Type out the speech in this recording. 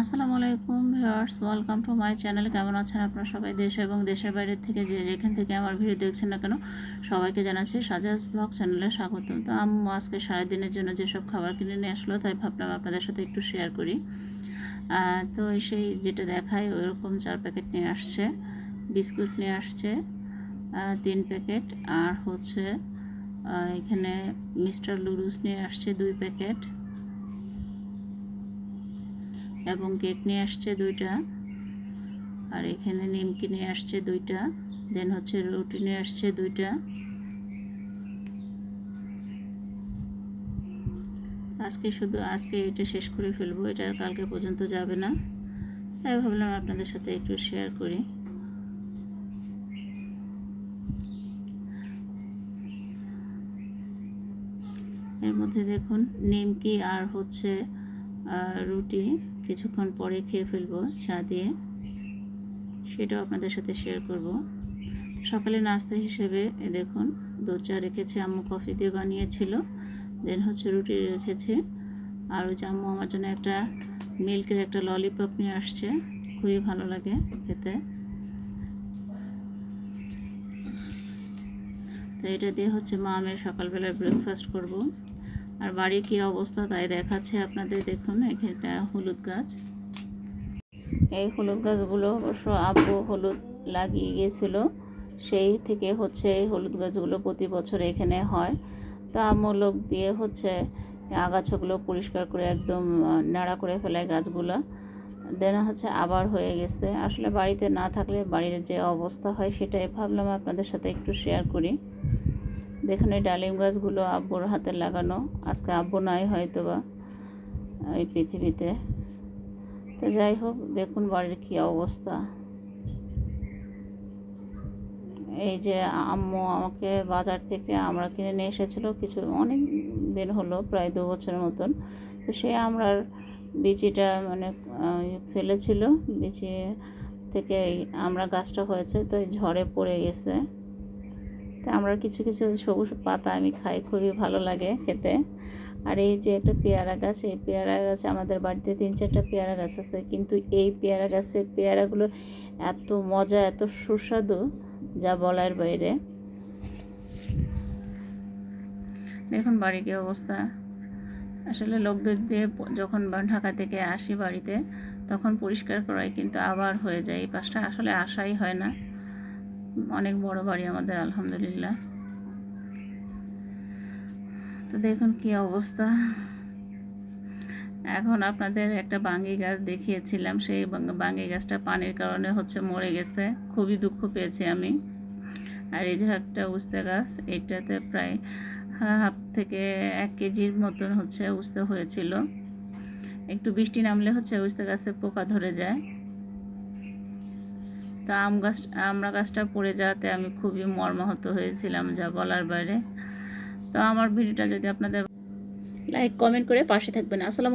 আসসালামু আলাইকুম viewers, welcome to my channel. কেমন আছেন আপনারা সবাই? দেশ এবং দেশের বাইরের থেকে যে যেখান থেকে আমার ভিডিও দেখছেন না কেন, সবাইকে জানাচ্ছি সাজাস ব্লগ চ্যানেলে স্বাগত। তো আম্মু আজকে সারাদিনের জন্য যেসব খাবার কিনে নিয়ে আসলো, তাই ভাবলাম আপনাদের সাথে একটু শেয়ার করি। তো সেই যেটা দেখায় ওইরকম চার প্যাকেট নিয়ে আসছে, বিস্কুট নিয়ে আসছে তিন প্যাকেট আর হচ্ছে এখানে মিস্টার লুরুস নিয়ে আসছে দুই প্যাকেট এবং কেক নিয়ে আসছে দুইটা। আর এখানে নিমকি নিয়ে আসছে দুইটা। দেন হচ্ছে রুটি নিয়ে আসছে দুইটা। আজকে শুধু, আজকে এটা শেষ করে ফেলব। এটা আর কালকে পর্যন্ত যাবে না। তাই ভাবলাম আপনাদের সাথে একটু শেয়ার করি। এর মধ্যে দেখুন, নিমকি আর হচ্ছে রুটি কিছুক্ষণ পরে খেয়ে ফেলব চা দিয়ে। সেটাও আপনাদের সাথে শেয়ার করব। সকালে নাস্তা হিসেবে দেখুন, দুধ চা রেখেছে আম্মু কফি দিয়ে বানিয়েছিল দেন হচ্ছে রুটি রেখেছে। আর ওই যে আম্মু আমার জন্য একটা মিল্কের একটা ললিপপ নিয়ে আসছে, খুবই ভালো লাগে খেতে। তো এটা দিয়ে হচ্ছে মা আমি সকালবেলায় ব্রেকফাস্ট করব। আর বাড়ির কী অবস্থা তাই দেখাচ্ছে আপনাদের। দেখুন, এখানটা হলুদ গাছ। এই হলুদ গাছগুলো অবশ্য আব্বু হলুদ লাগিয়ে গিয়েছিল। সেই থেকে হচ্ছে এই হলুদ গাছগুলো প্রতি বছর এখানে হয়। তা আম্মু লোক দিয়ে হচ্ছে আগাছাগুলো পরিষ্কার করে একদম নাড়া করে ফেলায় গাছগুলো। দেন হচ্ছে আবার হয়ে গেছে। আসলে বাড়িতে না থাকলে বাড়ির যে অবস্থা হয় সেটাই ভাবলাম আপনাদের সাথে একটু শেয়ার করি। দেখুন এই ডালিম গাছগুলো আব্বুর হাতে লাগানো। আজকে আব্বু নাই হয়তো বা এই পৃথিবীতে। তো যাই হোক দেখুন বাড়ির কী অবস্থা। এই যে আম্মু আমাকে বাজার থেকে আমরা কিনে নিয়ে এসেছিল কিছু অনেক দিন হলো প্রায় দু বছরের মতন। তো সে আমরার বিচিটা মানে আহ, ফেলেছিল। বিচি থেকে আমরা গাছটা হয়েছে তো ঝড়ে পড়ে গেছে। তো আমরা কিছু কিছু সবুজ পাতা আমি খাই, খুবই ভালো লাগে খেতে। আর এই যে একটা পেয়ারা গাছ, এই পেয়ারা গাছ আমাদের বাড়িতে তিন চারটা পেয়ারা গাছ আছে। কিন্তু এই পেয়ারা গাছের পেয়ারাগুলো এত মজা, এত সুস্বাদু, যা বলার বাইরে। দেখুন বাড়ির কি অবস্থা। আসলে লোকদের দিয়ে যখন ঢাকা থেকে আসি বাড়িতে, তখন পরিষ্কার করাই কিন্তু আবার হয়ে যায়। এই পাশটা আসলে আসাই হয় না। অনেক বড় বাড়ি আমাদের, আলহামদুলিল্লাহ। তো দেখুন কি অবস্থা। এখন আপনাদের একটা বাঙ্গি গাছ দেখিয়েছিলাম, সেই বাঙ্গি গাছটা পানির কারণে হচ্ছে মরে গেছে। খুবই দুঃখ পেয়েছি আমি। আর এই যে একটা উস্তে গাছ, এটাতে প্রায় হাফ থেকে এক কেজির মতন হচ্ছে উস্তে হয়েছিল। একটু বৃষ্টি নামলে হচ্ছে উস্তে গাছে পোকা ধরে যায়। তা আম গাছ আমরা গাছটা পড়ে যাওয়াতে আমি খুবই মর্মাহত হয়েছিলাম যা বলার বাইরে। তো আমার ভিডিওটা যদি আপনাদের লাইক কমেন্ট করে পাশে থাকবেন। আসসালামু